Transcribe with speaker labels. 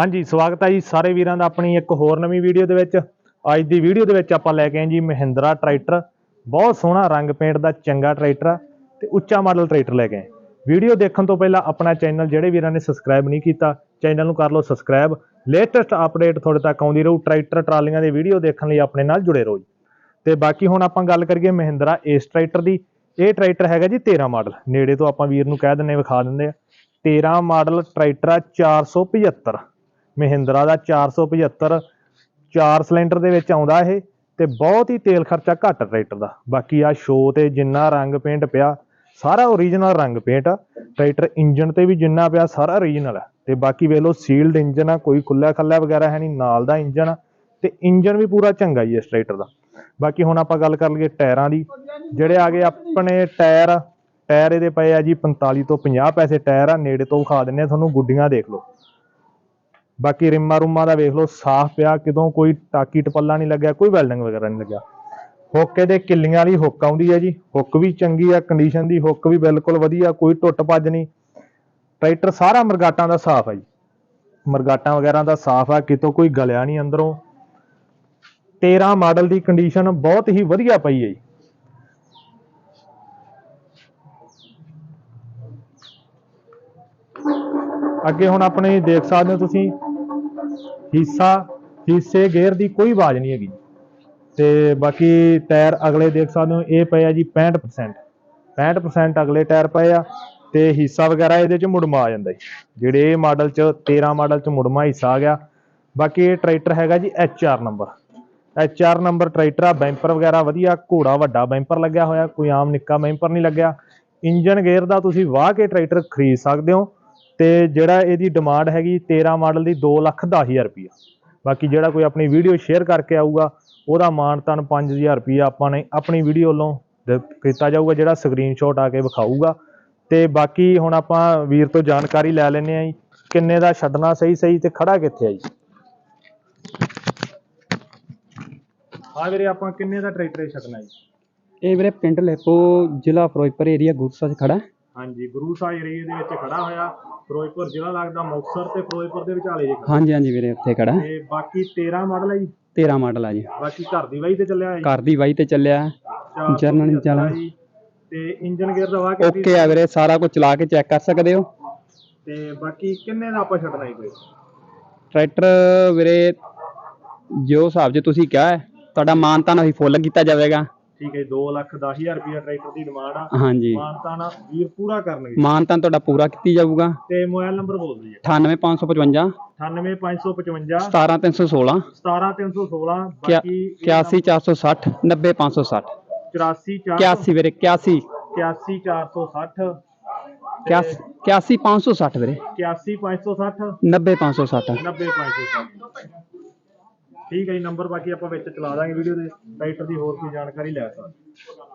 Speaker 1: ਹਾਂਜੀ, ਸਵਾਗਤ ਹੈ ਜੀ ਸਾਰੇ ਵੀਰਾਂ ਦਾ ਆਪਣੀ ਇੱਕ ਹੋਰ ਨਵੀਂ ਵੀਡੀਓ ਦੇ ਵਿੱਚ। ਅੱਜ ਦੀ ਵੀਡੀਓ ਦੇ ਵਿੱਚ ਆਪਾਂ ਲੈ ਕੇ ਆਏ ਜੀ ਮਹਿੰਦਰਾ ਟਰੈਕਟਰ। ਬਹੁਤ ਸੋਹਣਾ ਰੰਗ ਪੇਂਟ ਦਾ ਚੰਗਾ ਟਰੈਕਟਰ ਆ ਤੇ ਉੱਚਾ ਮਾਡਲ ਟਰੈਕਟਰ ਲੈ ਕੇ ਆਏ। ਵੀਡੀਓ ਦੇਖਣ ਤੋਂ ਪਹਿਲਾਂ ਆਪਣਾ ਚੈਨਲ ਜਿਹੜੇ ਵੀਰਾਂ ਨੇ ਸਬਸਕ੍ਰਾਈਬ ਨਹੀਂ ਕੀਤਾ, ਚੈਨਲ ਨੂੰ ਕਰ ਲਓ ਸਬਸਕ੍ਰਾਈਬ। ਲੇਟੈਸਟ ਅਪਡੇਟ ਤੁਹਾਡੇ ਤੱਕ ਆਉਂਦੀ ਰਹੂ, ਟਰੈਕਟਰ ਟਰਾਲੀਆਂ ਦੇ ਵੀਡੀਓ ਦੇਖਣ ਲਈ ਆਪਣੇ ਨਾਲ ਜੁੜੇ ਰਹੋ ਜੀ। ਤੇ ਬਾਕੀ ਹੁਣ ਆਪਾਂ ਗੱਲ ਕਰੀਏ ਮਹਿੰਦਰਾ ਇਸ ਟਰੈਕਟਰ ਦੀ। ਇਹ ਟਰੈਕਟਰ ਹੈਗਾ ਜੀ 13 ਮਾਡਲ। ਨੇੜੇ ਤੋਂ ਆਪਾਂ ਵੀਰ ਨੂੰ ਕਹਿ ਦਿੰਨੇ ਵਿਖਾ ਦਿੰਦੇ ਆ। 13 ਮਾਡਲ ਟਰੈਕਟਰ ਆ 475 ਮਹਿੰਦਰਾ ਦਾ 475 ਚਾਰ ਸਿਲੰਡਰ ਦੇ ਵਿੱਚ ਆਉਂਦਾ ਇਹ ਤੇ ਬਹੁਤ ਹੀ ਤੇਲ ਖਰਚਾ ਘੱਟ ਟਰੈਕਟਰ ਦਾ। ਬਾਕੀ ਆ ਸ਼ੋ ਤੇ ਜਿੰਨਾ ਰੰਗ ਪੇਂਟ ਪਿਆ, ਸਾਰਾ ਓਰੀਜਨਲ ਰੰਗ ਪੇਂਟ ਆ। ਟਰੈਕਟਰ ਇੰਜਨ ਤੇ ਵੀ ਜਿੰਨਾ ਪਿਆ, ਸਾਰਾ ਓਰੀਜਨਲ ਆ। ਤੇ ਬਾਕੀ ਵੇਖ ਲਓ ਸੀਲਡ ਇੰਜਨ ਆ, ਕੋਈ ਖੁੱਲਿਆ ਖੱਲਿਆ ਵਗੈਰਾ ਹੈ ਨਹੀਂ, ਨਾਲ ਦਾ ਇੰਜਨ ਆ। ਤੇ ਇੰਜਨ ਵੀ ਪੂਰਾ ਚੰਗਾ ਜੀ ਇਸ ਟਰੈਕਟਰ ਦਾ। ਬਾਕੀ ਹੁਣ ਆਪਾਂ ਗੱਲ ਕਰ ਲਈਏ ਟਾਇਰਾਂ ਦੀ। ਜਿਹੜੇ ਆ ਗਏ ਆਪਣੇ ਟਾਇਰ ਟਾਇਰ ਇਹਦੇ ਪਏ ਆ ਜੀ 45 ਤੋਂ 50 ਪੈਸੇ ਟਾਇਰ ਆ, ਨੇੜੇ ਤੋਂ ਵਿਖਾ ਦਿੰਨੇ ਆ, ਤੁਹਾਨੂੰ ਗੁੱਡੀਆਂ ਦੇਖ ਲਓ। ਬਾਕੀ ਰਿੰਮਾ ਰੁੰਮਾ ਦਾ ਵੇਖ ਲਓ, ਸਾਫ਼ ਪਿਆ, ਕਿਦੋਂ ਕੋਈ ਟਾਕੀ ਟਪੱਲਾ ਨਹੀਂ ਲੱਗਿਆ, ਕੋਈ ਵੈਲਡਿੰਗ ਵਗੈਰਾ ਨਹੀਂ ਲੱਗਿਆ। ਹੁੱਕ ਇਹਦੇ ਕਿੱਲੀਆਂ ਵਾਲੀ ਹੁੱਕ ਆਉਂਦੀ ਹੈ ਜੀ, ਹੁੱਕ ਵੀ ਚੰਗੀ ਆ ਕੰਡੀਸ਼ਨ ਦੀ ਹੁੱਕ ਵੀ ਬਿਲਕੁਲ ਵਧੀਆ, ਕੋਈ ਟੁੱਟ ਭੱਜ ਨਹੀਂ। ਟਰੈਕਟਰ ਸਾਰਾ ਮਰਗਾਟਾਂ ਦਾ ਸਾਫ਼ ਆ ਜੀ। ਮਰਗਾਟਾਂ ਵਗੈਰਾ ਦਾ ਸਾਫ਼ ਆ, ਕਿਤੋਂ ਕੋਈ ਗਲਿਆ ਨਹੀਂ ਅੰਦਰੋਂ। 13 ਮਾਡਲ ਦੀ ਕੰਡੀਸ਼ਨ ਬਹੁਤ ਹੀ ਵਧੀਆ ਪਈ ਹੈ ਜੀ। ਅੱਗੇ ਹੁਣ ਆਪਣੇ ਦੇਖ ਸਕਦੇ ਹੋ ਤੁਸੀਂ ਹਿੱਸਾ, ਹਿੱਸੇ ਗੇਅਰ ਦੀ ਕੋਈ ਆਵਾਜ਼ ਨਹੀਂ ਹੈਗੀ। ਤੇ ਬਾਕੀ ਟਾਇਰ ਅਗਲੇ ਦੇਖ ਸਕਦੇ ਹੋ, ਇਹ ਪਏ ਆ ਜੀ 65% 65% ਅਗਲੇ ਟਾਇਰ ਪਏ ਆ ਤੇ ਹਿੱਸਾ ਵਗੈਰਾ ਇਹਦੇ ਚ ਮੁੜਮਾ ਆ ਜਾਂਦਾ ਜੀ। ਜਿਹੜੇ ਇਹ ਮਾਡਲ ਚ 13 ਮਾਡਲ ਚ ਮੁੜਮਾ ਹਿੱਸਾ ਆ ਗਿਆ। ਬਾਕੀ ਇਹ ਟਰੈਕਟਰ ਹੈਗਾ ਜੀ HR number. HR number tractor ਆ, ਬੈਂਪਰ ਵਗੈਰਾ ਵਧੀਆ, ਘੋੜਾ ਵੱਡਾ ਬੈਂਪਰ ਲੱਗਿਆ ਹੋਇਆ, ਕੋਈ ਆਮ ਨਿੱਕਾ ਬੈਂਪਰ ਨਹੀਂ ਲੱਗਿਆ। ਇੰਜਨ ਗੇਅਰ ਦਾ ਤੁਸੀਂ ਵਾਹ ਕੇ ਟਰੈਕਟਰ ਖਰੀਦ ਸਕਦੇ ਹੋ। ਤੇ ਜਿਹੜਾ ਇਹਦੀ ਡਿਮਾਂਡ ਹੈਗੀ 13 ਮਾਡਲ ਦੀ 2 ਲੱਖ 10000 ਰੁਪਇਆ ਬਾਕੀ ਜਿਹੜਾ ਕੋਈ ਆਪਣੀ ਵੀਡੀਓ ਸ਼ੇਅਰ ਕਰਕੇ ਆਊਗਾ, ਉਹਦਾ ਮਾਨਤਨ 5000 ਰੁਪਈਆ ਆਪਾਂ ਨੇ ਆਪਣੀ ਵੀਡੀਓ ਵੱਲੋਂ ਕੀਤਾ ਜਾਊਗਾ, ਜਿਹੜਾ ਸਕਰੀਨਸ਼ਾਟ ਆ ਕੇ ਵਿਖਾਊਗਾ। ਤੇ ਬਾਕੀ ਹੁਣ ਆਪਾਂ ਵੀਰ ਤੋਂ ਜਾਣਕਾਰੀ ਲੈ ਲੈਂਦੇ ਆ ਜੀ, ਕਿੰਨੇ ਦਾ ਛੱਡਣਾ ਸਹੀ ਸਹੀ ਤੇ ਖੜਾ ਕਿੱਥੇ ਆ ਜੀ? ਹਾਂ ਵੀਰੇ, ਆਪਾਂ ਕਿੰਨੇ ਦਾ ਟਰੈਕਟਰ ਛੱਡਣਾ ਜੀ?
Speaker 2: ਇਹ ਵੀਰੇ ਪਿੰਡ ਲੈਪੋ, ਜ਼ਿਲ੍ਹਾ ਫਿਰੋਜ਼ਪੁਰ ਏਰੀਆ ਗੁਰਸਾ 'ਚ ਖੜਾ।
Speaker 1: ਹਾਂਜੀ ਗੁਰੂ ਸਾਹਿਬ ਏਰੀਏ ਦੇ ਵਿੱਚ ਖੜਾ ਹੋਇਆ ਫਿਰੋਜ਼ਪੁਰ ਜ਼ਿਲ੍ਹਾ ਲੱਗਦਾ ਮੁਕਤਸਰ ਤੇ ਫਿਰੋਜ਼ਪੁਰ ਦੇ ਵਿਚਾਲੇ ਜੇ ਖੜਾ।
Speaker 2: ਹਾਂਜੀ ਹਾਂਜੀ ਵੀਰੇ ਉੱਥੇ ਖੜਾ।
Speaker 1: ਤੇ ਬਾਕੀ 13 ਮਾਡਲ ਹੈ ਜੀ?
Speaker 2: 13 ਮਾਡਲ ਆ ਜੀ।
Speaker 1: ਬਾਕੀ ਘਰ ਦੀ ਵਾਈ ਤੇ ਚੱਲਿਆ ਹੈ ਜੀ?
Speaker 2: ਘਰ ਦੀ ਵਾਈ ਤੇ ਚੱਲਿਆ
Speaker 1: ਚਾਰ ਸੌ
Speaker 2: ਜਰਨਲ ਚੱਲਣਾ।
Speaker 1: ਜੀ। ਤੇ ਇੰਜਨ ਗੇਅਰ ਦਾ ਵਾ ਕੇ
Speaker 2: ਓਕੇ ਆ ਵੀਰੇ ਸਾਰਾ ਕੁਝ ਚਲਾ ਕੇ ਚੈੱਕ ਕਰ ਸਕਦੇ ਹੋ।
Speaker 1: ਤੇ ਬਾਕੀ ਕਿੰਨੇ ਦਾ ਆਪਾਂ ਛੱਡਣਾ ਜੀ ਕੋਈ?
Speaker 2: ਟਰੈਕਟਰ ਵੀਰੇ ਜੋ ਹਿਸਾਬ 'ਚ ਤੁਸੀਂ ਕਿਹਾ ਹੈ ਤੁਹਾਡਾ ਮਾਨਤਾਨ ਅਸੀਂ ਫੁੱਲ ਕੀਤਾ ਜਾਵੇਗਾ।
Speaker 1: ਠੀਕ ਹੈ 2 ਲੱਖ 10000 ਰੁਪਏ ਟਰੈਕਟਰ ਦੀ ਡਿਮਾਂਡ ਆ।
Speaker 2: ਹਾਂਜੀ।
Speaker 1: ਮਾਨਤਾ ਨਾ ਵੀਰ ਪੂਰਾ ਕਰਨਗੇ।
Speaker 2: ਮਾਨਤਾਨ ਤੁਹਾਡਾ ਪੂਰਾ ਕੀਤੀ ਜਾਊਗਾ।
Speaker 1: ਤੇ ਮੋਬਾਈਲ ਨੰਬਰ ਬੋਲ ਦਿਓ ਜੀ
Speaker 2: 98555
Speaker 1: 98555
Speaker 2: 17316
Speaker 1: 17316 ਬਾਕੀ
Speaker 2: 81460 90560
Speaker 1: 84
Speaker 2: 81 ਵੀਰੇ 81
Speaker 1: 81460
Speaker 2: 81560 ਵੀਰੇ।
Speaker 1: 81560
Speaker 2: 90560
Speaker 1: 90560 ਠੀਕ ਹੈ ਜੀ ਨੰਬਰ ਬਾਕੀ ਆਪਾਂ ਵਿੱਚ ਚਲਾ ਦਾਂਗੇ ਵੀਡੀਓ ਦੇ ਟਰੈਕਟਰ ਦੀ ਹੋਰ ਕੋਈ ਜਾਣਕਾਰੀ ਲੈ ਸਕਦੇ।